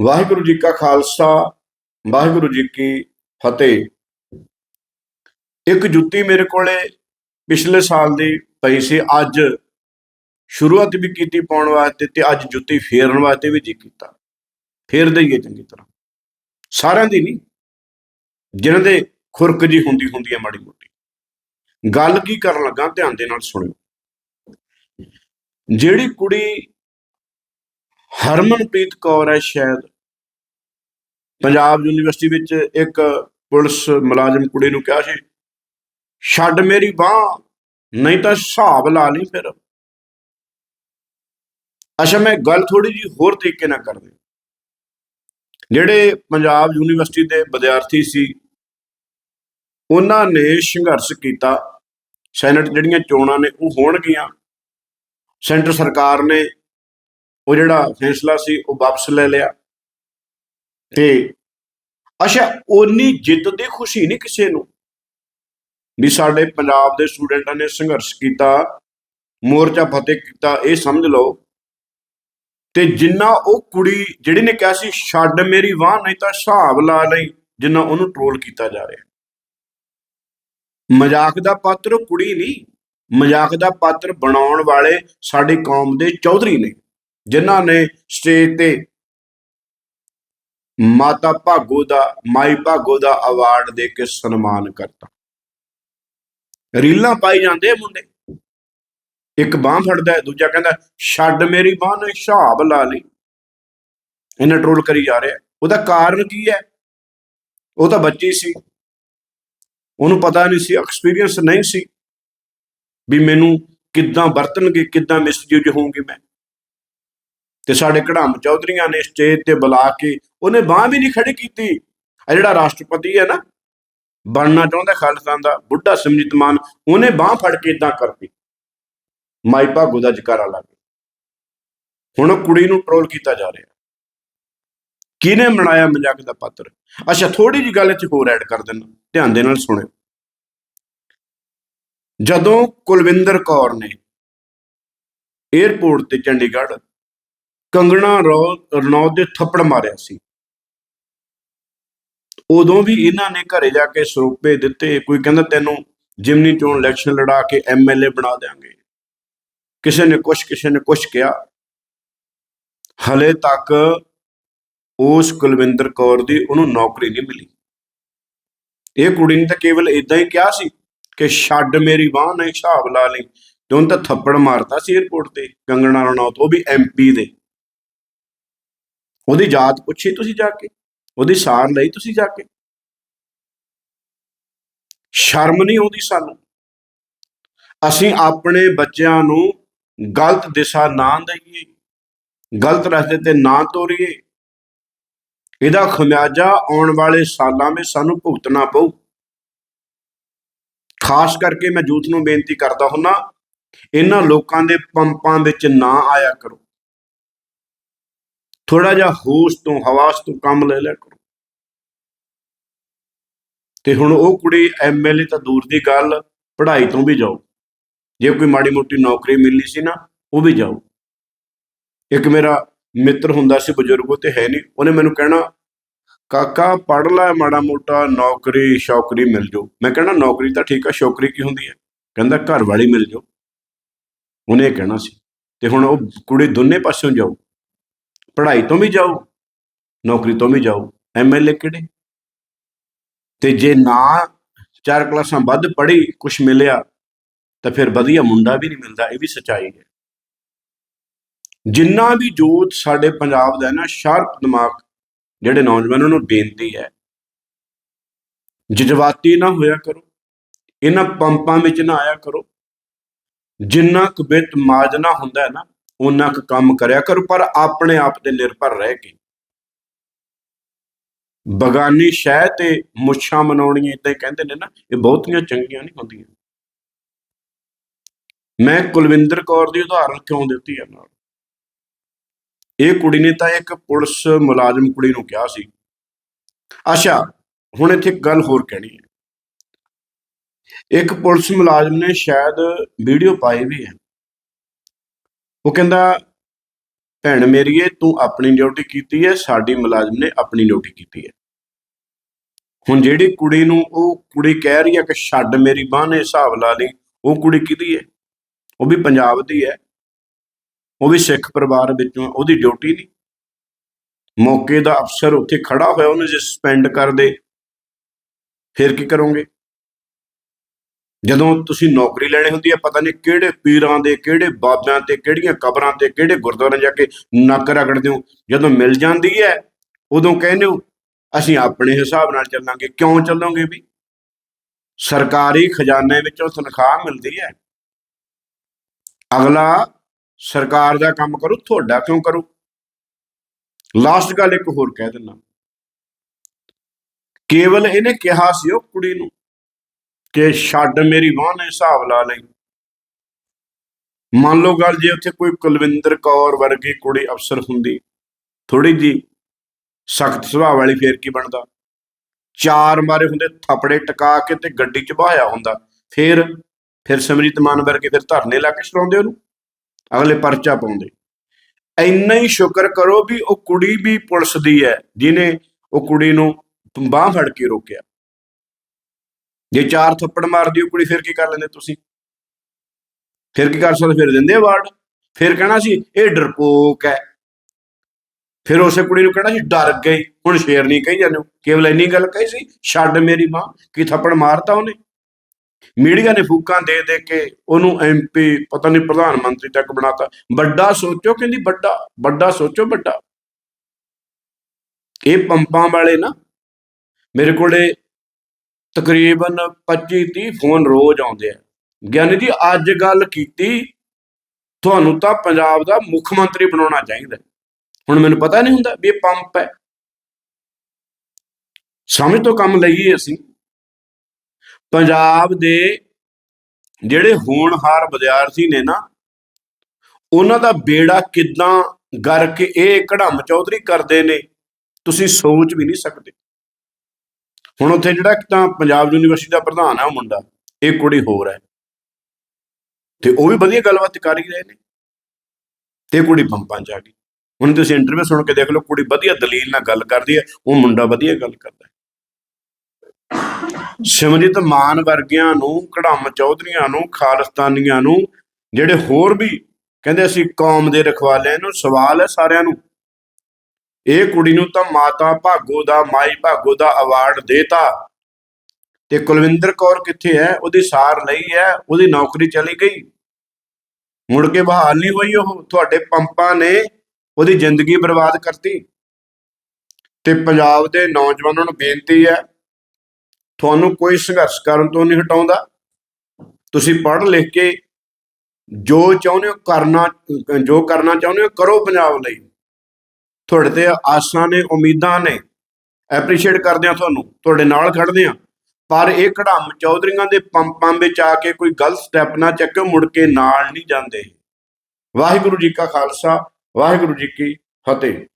ਵਾਹਿਗੁਰੂ ਜੀ ਕਾ ਖਾਲਸਾ, ਵਾਹਿਗੁਰੂ ਜੀ ਕੀ ਫਤਿਹ। ਇੱਕ ਜੁੱਤੀ ਮੇਰੇ ਕੋਲੇ ਪਿਛਲੇ ਸਾਲ ਦੀ ਪਈ ਸੀ, ਅੱਜ ਸ਼ੁਰੂਆਤ ਵੀ ਕੀਤੀ ਪਾਉਣ ਵਾਸਤੇ ਤੇ ਅੱਜ ਜੁੱਤੀ ਫੇਰਨ ਵਾਸਤੇ ਵੀ ਜੀ ਕੀਤਾ। ਫੇਰ ਦਈਏ ਚੰਗੀ ਤਰ੍ਹਾਂ। ਸਾਰਿਆਂ ਦੀ ਨਹੀਂ, ਜਿਨ੍ਹਾਂ ਦੇ ਖੁਰਕ ਜੀ ਹੁੰਦੀ ਹੁੰਦੀ ਹੈ ਮਾੜੀ ਮੋਟੀ। ਗੱਲ ਕੀ ਕਰਨ ਲੱਗਾ ਧਿਆਨ ਦੇ ਨਾਲ ਸੁਣਿਓ। ਜਿਹੜੀ ਕੁੜੀ ਹਰਮਨਪ੍ਰੀਤ ਕੌਰ ਹੈ ਸ਼ਾਇਦ। ਪੰਜਾਬ ਯੂਨੀਵਰਸਿਟੀ ਵਿੱਚ ਇੱਕ ਪੁਲਿਸ ਮੁਲਾਜ਼ਮ ਕੁੜੀ ਨੂੰ ਕਿਹਾ ਸੀ, ਛੱਡ ਮੇਰੀ ਬਾਹ, ਨਹੀਂ ਤਾਂ ਹਿਸਾਬ ਲਾ ਲਈ ਫਿਰ। ਅੱਛਾ, ਮੈਂ ਗੱਲ ਥੋੜੀ ਜੀ ਹੋਰ ਤਰੀਕੇ ਨਾਲ ਕਰਦੇ ਜਿਹੜੇ ਪੰਜਾਬ ਯੂਨੀਵਰਸਿਟੀ ਦੇ ਵਿਦਿਆਰਥੀ ਸੀ, ਉਹਨਾਂ ਨੇ ਸੰਘਰਸ਼ ਕੀਤਾ। ਸੈਨੇਟ ਜਿਹੜੀਆਂ ਚੋਣਾਂ ਨੇ, ਉਹ ਹੋਣਗੀਆਂ। ਸੈਂਟਰ ਸਰਕਾਰ ਨੇ ਉਹ ਜਿਹੜਾ ਫੈਸਲਾ ਸੀ ਉਹ ਵਾਪਸ ਲੈ ਲਿਆ। ਤੇ ਅੱਛਾ ਉਨੀ ਜਿੱਤ ਦੀ ਖੁਸ਼ੀ ਨਹੀਂ ਕਿਸੇ ਨੂੰ? ਵੀ ਸਾਡੇ ਪੰਜਾਬ ਦੇ ਸਟੂਡੈਂਟਾਂ ਨੇ ਸੰਘਰਸ਼ ਕੀਤਾ ਮੋਰਚਾ ਫਤਿਹ ਕੀਤਾ ਇਹ ਸਮਝ ਲਓ। ਤੇ ਜਿੰਨਾ ਉਹ ਕੁੜੀ ਜਿਹੜੀ ਨੇ ਕਿਹਾ ਸੀ ਛੱਡ ਮੇਰੀ ਵਾਹ ਨਹੀਂ ਤਾਂ ਹਿਸਾਬ ਲਾ ਲਈ ਜਿੰਨਾ ਉਹਨੂੰ ਟ੍ਰੋਲ ਕੀਤਾ ਜਾ ਰਿਹਾ। ਮਜ਼ਾਕ ਦਾ ਪਾਤਰ ਕੁੜੀ ਨਹੀਂ ਮਜ਼ਾਕ ਦਾ ਪਾਤਰ ਬਣਾਉਣ ਵਾਲੇ ਸਾਡੀ ਕੌਮ ਦੇ ਚੌਧਰੀ ਨੇ। ਜਿਨ੍ਹਾਂ ਨੇ ਸਟੇਜ ਤੇ ਮਾਤਾ ਭਾਗੋ ਦਾ, ਮਾਈ ਭਾਗੋ ਦਾ ਅਵਾਰਡ ਦੇ ਕੇ ਸਨਮਾਨ ਕਰਤਾ। ਰੀਲਾਂ ਪਾਈ ਜਾਂਦੇ ਮੁੰਡੇ। ਇੱਕ ਬਾਹ ਫੜਦਾ ਹੈ, ਦੂਜਾ ਕਹਿੰਦਾ, ਛੱਡ ਮੇਰੀ ਬਾਹ ਨੇ ਹਿਸਾਬ ਲਾ ਲਈ। ਇਹਨਾਂ ਟ੍ਰੋਲ ਕਰੀ ਜਾ ਰਿਹਾ। ਉਹਦਾ ਕਾਰਨ ਕੀ ਹੈ? ਉਹ ਤਾਂ ਬੱਚੀ ਸੀ। ਉਹਨੂੰ ਪਤਾ ਨਹੀਂ ਸੀ ਐਕਸਪੀਰੀਅੰਸ ਨਹੀਂ ਸੀ ਵੀ ਮੈਨੂੰ ਕਿੱਦਾਂ ਵਰਤਣਗੇ, ਕਿੱਦਾਂ ਮਿਸਯੂਜ ਹੋਊਂਗੀ ਮੈਂ। ਤੇ ਸਾਡੇ ਕੜਾਮ ਚੌਧਰੀਆਂ ਨੇ ਸਟੇਜ ਤੇ ਬੁਲਾ ਕੇ ਉਹਨੇ ਬਾਹ ਵੀ ਨਹੀਂ ਖੜੀ ਕੀਤੀ। ਆ ਜਿਹੜਾ ਰਾਸ਼ਟਰਪਤੀ ਹੈ ਨਾ, ਬਣਨਾ ਚਾਹੁੰਦਾ ਖਾਲਿਸਤਾਨ ਦਾ, ਬੁੱਢਾ ਸਿਮਰਜੀਤ ਮਾਨ, ਉਹਨੇ ਬਾਹ ਫੜ ਕੇ ਇਦਾਂ ਕਰਤੀ। ਮਾਈ ਭਾਗੋ ਦਾ ਜਕਾਰਾ ਲੱਗ ਗਿਆ ਹੁਣ ਕੁੜੀ ਨੂੰ ਟ੍ਰੋਲ ਕੀਤਾ ਜਾ ਰਿਹਾ। ਕਿਹਨੇ ਬਣਾਇਆ ਮਜ਼ਾਕ ਦਾ ਪਾਤਰ? ਅੱਛਾ ਥੋੜੀ ਜੀ ਗੱਲ ਇੱਥੇ ਹੋਰ ਐਡ ਕਰ ਦਿੰਦਾ। ਧਿਆਨ ਦੇ ਨਾਲ ਸੁਣਿਓ। ਜਦੋਂ ਕੁਲਵਿੰਦਰ ਕੌਰ ਨੇ 에ਅਰਪੋਰਟ ਤੇ ਚੰਡੀਗੜ੍ਹ ਕੰਗਣਾ ਰਣੌਤ ਦੇ ਥੱਪੜ ਮਾਰਿਆ ਸੀ। ਉਦੋਂ ਵੀ ਇਹਨਾਂ ਨੇ ਘਰੇ ਜਾ ਕੇ ਸਰੂਪੇ ਦਿੱਤੇ, ਕੋਈ ਕਹਿੰਦਾ ਤੈਨੂੰ ਜਿਮਨੀ ਚੋਣ ਇਲੈਕਸ਼ਨ ਲੜਾ ਕੇ ਐਮਐਲਏ ਬਣਾ ਦੇਾਂਗੇ ਕਿਸੇ ਨੇ ਕੁਛ, ਕਿਸੇ ਨੇ ਕੁਛ ਕਿਹਾ। ਹਲੇ ਤੱਕ ਉਸ ਕੁਲਵਿੰਦਰ ਕੌਰ ਦੀ ਉਹਨੂੰ ਨੌਕਰੀ ਨਹੀਂ ਮਿਲੀ। ਇਹ ਕੁੜੀ ਨੇ ਤਾਂ ਕੇਵਲ ਇਦਾਂ ਹੀ ਕਿਹਾ ਸੀ ਕਿ ਛੱਡ ਮੇਰੀ ਬਾਹ, ਨਹੀਂ ਹਿਸਾਬ ਲਾ ਲਈ। ਤੇ ਉਹਨੇ ਤਾਂ ਥੱਪੜ ਮਾਰਤਾ ਸੀ 에ਅਰਪੋਰਟ ਤੇ, ਕੰਗਣਾ ਰਣੌਤ, ਉਹ ਵੀ ਐਮਪੀ ਦੇ। ਉਹਦੀ ਜਾਤ ਪੁੱਛੀ ਤੁਸੀਂ ਜਾ ਕੇ? ਉਹਦੀ ਸਾਰ ਲਈ ਤੁਸੀਂ ਜਾ ਕੇ? ਸ਼ਰਮ ਨਹੀਂ ਆਉਂਦੀ ਸਾਨੂੰ। ਅਸੀਂ ਆਪਣੇ ਬੱਚਿਆਂ ਨੂੰ ਗਲਤ ਦਿਸ਼ਾ ਨਾ ਦਈਏ, ਗਲਤ ਰਸਤੇ ਤੇ ਨਾ ਤੋਰੀਏ। ਇਹਦਾ ਖਮਿਆਜਾ ਆਉਣ ਵਾਲੇ ਸਾਲਾਂ ਵਿੱਚ ਸਾਨੂੰ ਭੁਗਤਣਾ ਪਊ। ਖਾਸ ਕਰਕੇ ਮੈਂ ਜੂਥ ਨੂੰ ਬੇਨਤੀ ਕਰਦਾ ਹੁੰਨਾ, ਇਹਨਾਂ ਲੋਕਾਂ ਦੇ ਪੰਪਾਂ ਵਿੱਚ ਨਾ ਆਇਆ ਕਰੋ। ਥੋੜਾ ਜਿਹਾ ਹੋਸ਼ ਤੋਂ ਹਵਾਸ ਤੋਂ ਕੰਮ ਲੈ ਲਿਆ ਕਰੋ। ਤੇ ਹੁਣ ਉਹ ਕੁੜੀ ਐਮਐਲਏ ਤਾਂ ਦੂਰ ਦੀ ਗੱਲ ਪੜ੍ਹਾਈ ਤੋਂ ਵੀ ਜਾਓ। ਜੇ ਕੋਈ ਮਾੜੀ ਮੋਟੀ ਨੌਕਰੀ ਮਿਲਣੀ ਸੀ ਨਾ ਉਹ ਵੀ ਜਾਓ। ਇੱਕ ਮੇਰਾ ਮਿੱਤਰ ਹੁੰਦਾ ਸੀ ਬਜ਼ੁਰਗ ਉਹ ਤੇ ਹੈ ਨਹੀਂ। ਉਹਨੇ ਮੈਨੂੰ ਕਹਿਣਾ ਕਾਕਾ ਪੜ ਲੈ ਮਾੜਾ ਮੋਟਾ ਨੌਕਰੀ ਸ਼ੌਕਰੀ ਮਿਲ ਜਾਓ। ਮੈਂ ਕਹਿਣਾ ਨੌਕਰੀ ਤਾਂ ਠੀਕ ਆ ਸ਼ੌਕਰੀ ਕੀ ਹੁੰਦੀ ਹੈ? ਕਹਿੰਦਾ ਘਰ ਵਾਲੀ ਮਿਲ ਜਾਓ। ਉਹਨੇ ਕਹਿਣਾ ਸੀ। ਤੇ ਹੁਣ ਉਹ ਕੁੜੀ ਦੋਨੇ ਪਾਸਿਓਂ ਜਾਓ। ਪੜ੍ਹਾਈ ਤੋਂ ਵੀ ਜਾਓ ਨੌਕਰੀ ਤੋਂ ਵੀ ਜਾਓ ਐਮਐਲਏ ਕਿਹੜੇ? ਤੇ ਜੇ ਨਾ ਚਾਰ ਕਲਾਸਾਂ ਵੱਧ ਪੜ੍ਹੀ ਕੁਝ ਮਿਲਿਆ, ਤਾਂ ਫਿਰ ਵਧੀਆ ਮੁੰਡਾ ਵੀ ਨਹੀਂ ਮਿਲਦਾ, ਇਹ ਵੀ ਸੱਚਾਈ ਹੈ। ਜਿੰਨਾ ਵੀ ਜੋਤ ਸਾਡੇ ਪੰਜਾਬ ਦਾ ਹੈ ਨਾ, ਸ਼ਾਰਪ ਦਿਮਾਗ ਜਿਹੜੇ ਨੌਜਵਾਨਾਂ ਨੂੰ ਬੇਨਤੀ ਹੈ, ਜਜ਼ਬਾਤੀ ਨਾ ਹੋਇਆ ਕਰੋ, ਇਹਨਾਂ ਪੰਪਾਂ ਵਿੱਚ ਨਾ ਆਇਆ ਕਰੋ, ਜਿੰਨਾ ਕੁ ਬਿੱਤ ਮਾਜਨਾ ਹੁੰਦਾ ਹੈ ਨਾ ਉਹਨਾਂ ਕੁ ਕੰਮ ਕਰਿਆ ਕਰੋ, ਪਰ ਆਪਣੇ ਆਪ ਤੇ ਨਿਰਭਰ ਰਹਿ ਕੇ। ਬਗਾਨੀ ਸ਼ਹਿ ਤੇ ਮੁੱਛਾਂ ਮਨਾਉਣੀਆਂ ਇਦਾਂ ਹੀ ਕਹਿੰਦੇ ਨੇ ਨਾ, ਇਹ ਬਹੁਤੀਆਂ ਚੰਗੀਆਂ ਨਹੀਂ ਹੁੰਦੀਆਂ। ਮੈਂ ਕੁਲਵਿੰਦਰ ਕੌਰ ਦੀ ਉਦਾਹਰਨ ਕਿਉਂ ਦਿੱਤੀ ਹੈ ਨਾਲ? ਇਹ ਕੁੜੀ ਨੇ ਤਾਂ ਇੱਕ ਪੁਲਿਸ ਮੁਲਾਜ਼ਮ ਕੁੜੀ ਨੂੰ ਕਿਹਾ ਸੀ। ਅੱਛਾ, ਹੁਣ ਇੱਥੇ ਇੱਕ ਗੱਲ ਹੋਰ ਕਹਿਣੀ ਹੈ। ਇੱਕ ਪੁਲਿਸ ਮੁਲਾਜ਼ਮ ਨੇ ਸ਼ਾਇਦ ਵੀਡੀਓ ਪਾਈ ਵੀ ਹੈ। ਉਹ ਕਹਿੰਦਾ, ਭੈਣ ਮੇਰੀਏ ਤੂੰ ਆਪਣੀ ਡਿਊਟੀ ਕੀਤੀ ਹੈ ਸਾਡੀ ਮੁਲਾਜ਼ਮ ਨੇ ਆਪਣੀ ਡਿਊਟੀ ਕੀਤੀ ਹੈ ਹੁਣ ਜਿਹੜੀ ਕੁੜੀ ਨੂੰ ਉਹ ਕੁੜੀ ਕਹਿ ਰਹੀ ਹੈ ਕਿ ਛੱਡ ਮੇਰੀ ਬਾਂਹ ਨੇ ਹਿਸਾਬ ਲਾ ਲਈ, ਉਹ ਕੁੜੀ ਕਿਹਦੀ ਹੈ ਉਹ ਵੀ ਪੰਜਾਬ ਦੀ ਹੈ ਉਹ ਵੀ ਸਿੱਖ ਪਰਿਵਾਰ ਵਿੱਚੋਂ ਉਹਦੀ ਡਿਊਟੀ ਨਹੀਂ। ਮੌਕੇ ਦਾ ਅਫਸਰ ਉੱਥੇ ਖੜਾ ਹੋਇਆ, ਉਹਨੂੰ ਜੇ ਸਸਪੈਂਡ ਕਰ ਦੇ, ਫਿਰ ਕੀ ਕਰੋਗੇ? ਜਦੋਂ ਤੁਸੀਂ ਨੌਕਰੀ ਲੈਣੀ ਹੁੰਦੀ ਹੈ, ਪਤਾ ਨਹੀਂ ਕਿਹੜੇ ਪੀਰਾਂ ਦੇ, ਕਿਹੜੇ ਬਾਬਿਆਂ ਤੇ, ਕਿਹੜੀਆਂ ਕਬਰਾਂ ਤੇ, ਕਿਹੜੇ ਗੁਰਦੁਆਰਿਆਂ ਜਾ ਕੇ ਨੱਕ ਰਗੜਦੇ ਹੋ। ਜਦੋਂ ਮਿਲ ਜਾਂਦੀ ਹੈ, ਉਦੋਂ ਕਹਿੰਦੇ ਹੋ, ਅਸੀਂ ਆਪਣੇ ਹਿਸਾਬ ਨਾਲ ਚੱਲਾਂਗੇ। ਕਿਉਂ ਚੱਲੋਗੇ ਵੀ? ਸਰਕਾਰੀ ਖਜ਼ਾਨੇ ਵਿੱਚੋਂ ਤਨਖਾਹ ਮਿਲਦੀ ਹੈ। ਅਗਲਾ, ਸਰਕਾਰ ਦਾ ਕੰਮ ਕਰੂ, ਤੁਹਾਡਾ ਕਿਉਂ ਕਰੂ? ਲਾਸਟ ਗੱਲ ਇੱਕ ਹੋਰ ਕਹਿ ਦਿੰਦਾ। ਕੇਵਲ ਇਹਨੇ ਕਿਹਾ ਸੀ ਉਹ ਕੁੜੀ ਨੂੰ ਕਿ ਛੱਡ ਮੇਰੀ ਬਾਂਹ ਨੇ ਹਿਸਾਬ ਲਾ ਲਈ। ਮੰਨ ਲਓ ਗੱਲ ਜੇ ਉੱਥੇ ਕੋਈ ਕੁਲਵਿੰਦਰ ਕੌਰ ਵਰਗੀ ਕੁੜੀ ਅਫਸਰ ਹੁੰਦੀ ਥੋੜੀ ਜੀ ਸਖਤ ਸੁਭਾਅ ਵਾਲੀ ਫੇਰ ਕੀ ਬਣਦਾ? ਚਾਰ ਮਾਰੇ ਹੁੰਦੇ, ਥਪੜੇ ਟਕਾ ਕੇ ਤੇ ਗੱਡੀ ਚ ਬਹਾਇਆ ਹੁੰਦਾ। ਫੇਰ, ਫਿਰ ਸਮਰੀਤ ਮਾਨ ਵਰਗੇ ਫਿਰ ਧਰਨੇ ਲਾ ਕੇ ਛਡਾਉਂਦੇ ਉਹਨੂੰ। ਅਗਲੇ ਪਰਚਾ ਪਾਉਂਦੇ। ਇੰਨਾ ਹੀ ਸ਼ੁਕਰ ਕਰੋ ਵੀ ਉਹ ਕੁੜੀ ਵੀ ਪੁਲਿਸ ਦੀ ਹੈ ਜਿਨੇ ਉਹ ਕੁੜੀ ਨੂੰ ਬਾਹ ਫੜ ਕੇ ਰੋਕਿਆ। ਜੇ ਚਾਰ ਥੱਪੜ ਮਾਰਦੀ ਉਹ ਕੁੜੀ ਫਿਰ ਕੀ ਕਰ ਲੈਂਦੇ ਤੁਸੀਂ? ਫਿਰ ਕੀ ਕਰ ਸਕਦੇ? ਫਿਰ ਦਿੰਦੇ ਅਵਾਰਡ ਫਿਰ ਕਹਿਣਾ ਸੀ, ਇਹ ਡਰਪੋਕ ਹੈ। ਫਿਰ ਉਸੇ ਕੁੜੀ ਨੂੰ ਕਹਿਣਾ ਸੀ, ਡਰ ਗਈ। ਹੁਣ ਸ਼ੇਰ ਨਹੀਂ ਕਹੀ ਜਾਂਦੇ। ਕੇਵਲ ਇੰਨੀ ਗੱਲ ਕਹੀ ਸੀ, ਛੱਡ ਮੇਰੀ ਮਾਂ, ਕੀ ਥੱਪੜ ਮਾਰਤਾ ਉਹਨੇ? ਮੀਡੀਆ ਨੇ ਫੂਕਾਂ ਦੇ ਦੇ ਕੇ ਉਹਨੂੰ ਐਮਪੀ ਪਤਾ ਨਹੀਂ ਪ੍ਰਧਾਨ ਮੰਤਰੀ ਤੱਕ ਬਣਾਤਾ। ਵੱਡਾ ਸੋਚੋ, ਕਹਿੰਦੀ ਵੱਡਾ ਵੱਡਾ ਸੋਚੋ, ਵੱਡਾ। ਇਹ ਪੰਪਾਂ ਵਾਲੇ ਨਾ, ਮੇਰੇ ਕੋਲੇ ਤਕਰੀਬਨ 25 30 ਫੋਨ ਰੋਜ਼ ਆਉਂਦੇ ਆ। ਗਿਆਨੀ ਜੀ, ਅੱਜ ਗੱਲ ਕੀਤੀ, ਤੁਹਾਨੂੰ ਤਾਂ ਪੰਜਾਬ ਦਾ ਮੁੱਖ ਮੰਤਰੀ ਬਣਾਉਣਾ ਚਾਹੀਦਾ। ਹੁਣ ਮੈਨੂੰ ਪਤਾ ਨਹੀਂ ਹੁੰਦਾ ਵੀ ਇਹ ਪੰਪ ਹੈ। ਸਮਝ ਤੋਂ ਕੰਮ ਲਈਏ ਅਸੀਂ। ਪੰਜਾਬ ਦੇ ਜਿਹੜੇ ਹੋਣਹਾਰ ਵਿਦਿਆਰਥੀ ਨੇ ਨਾ, ਉਹਨਾਂ ਦਾ ਬੇੜਾ ਕਿਦਾਂ ਕਰਕੇ ਇਹ ਕੜਮ ਚੌਧਰੀ ਕਰਦੇ ਨੇ, ਤੁਸੀਂ ਸੋਚ ਵੀ ਨਹੀਂ ਸਕਦੇ। ਹੁਣ ਉੱਥੇ ਜਿਹੜਾ ਇੱਕ ਤਾਂ ਪੰਜਾਬ ਯੂਨੀਵਰਸਿਟੀ ਦਾ ਪ੍ਰਧਾਨ ਹੈ ਉਹ ਮੁੰਡਾ, ਇਹ ਕੁੜੀ ਹੋਰ ਹੈ। ਤੇ ਉਹ ਵੀ ਵਧੀਆ ਗੱਲਬਾਤ ਕਰ ਹੀ ਰਹੇ ਨੇ। ਤੇ ਕੁੜੀ ਪੰਪਾਂ ਚ ਆ ਗਈ। ਹੁਣ ਤੁਸੀਂ ਇੰਟਰਵਿਊ ਸੁਣ ਕੇ ਦੇਖ ਲਓ, ਕੁੜੀ ਵਧੀਆ ਦਲੀਲ ਨਾਲ ਗੱਲ ਕਰਦੀ ਹੈ, ਉਹ ਮੁੰਡਾ ਵਧੀਆ ਗੱਲ ਕਰਦਾ ਹੈ। ਸਿਮਰਜੀਤ ਮਾਨ ਵਰਗਿਆਂ ਨੂੰ ਕੜਮ ਚੌਧਰੀਆਂ ਨੂੰ, ਖਾਲਸਤਾਨੀਆਂ ਨੂੰ, ਜਿਹੜੇ ਹੋਰ ਵੀ ਕਹਿੰਦੇ ਅਸੀਂ ਕੌਮ ਦੇ ਰਖਵਾਲੇ ਨੂੰ ਸਵਾਲ ਹੈ ਸਾਰਿਆਂ ਨੂੰ। ਇਹ ਕੁੜੀ ਨੂੰ ਤਾਂ ਮਾਤਾ ਭਾਗੋ ਦਾ, ਮਾਈ ਭਾਗੋ ਦਾ ਅਵਾਰਡ ਦੇਤਾ। ਤੇ ਕੁਲਵਿੰਦਰ ਕੌਰ ਕਿੱਥੇ ਹੈ? ਉਹਦੀ ਸਾਰ ਲਈ ਹੈ, ਉਹਦੀ ਨੌਕਰੀ ਚਲੀ ਗਈ। ਮੁੜ ਕੇ ਬਹਾਲ ਨਹੀਂ ਹੋਈ ਉਹ, ਤੁਹਾਡੇ ਪੰਪਾਂ ਨੇ ਉਹਦੀ ਜ਼ਿੰਦਗੀ ਬਰਬਾਦ ਕਰਤੀ। ਤੇ ਪੰਜਾਬ ਦੇ ਨੌਜਵਾਨਾਂ ਨੂੰ ਬੇਨਤੀ ਹੈ, ਤੁਹਾਨੂੰ ਕੋਈ ਸੰਘਰਸ਼ ਕਰਨ ਤੋਂ ਨਹੀਂ ਹਟਾਉਂਦਾ। ਤੁਸੀਂ ਪੜ੍ਹ ਲਿਖ ਕੇ ਜੋ ਚਾਹੁੰਦੇ ਹੋ ਕਰਨਾ, ਜੋ ਕਰਨਾ ਚਾਹੁੰਦੇ ਹੋ ਕਰੋ ਪੰਜਾਬ ਲਈ। ਤੁਹਾਡੇ ਤੇ ਆਸਾਂ ਨੇ, ਉਮੀਦਾਂ ਨੇ। ਐਪਰੀਸ਼ੀਏਟ ਕਰਦੇ ਆ ਤੁਹਾਨੂੰ। ਤੁਹਾਡੇ ਨਾਲ ਖੜਦੇ ਆ ਪਰ ਇਹ ਕੜਮ ਚੌਧਰੀਆਂ ਦੇ ਪੰਪਾਂ ਵਿੱਚ ਆ ਕੇ ਕੋਈ ਗਲਤ ਸਟੈਪ ਨਾ ਚੱਕਿਓ, ਮੁੜ ਕੇ ਨਾਲ ਨਹੀਂ ਜਾਂਦੇ। ਵਾਹਿਗੁਰੂ ਜੀ ਕਾ ਖਾਲਸਾ, ਵਾਹਿਗੁਰੂ ਜੀ ਕੀ ਫਤਿਹ।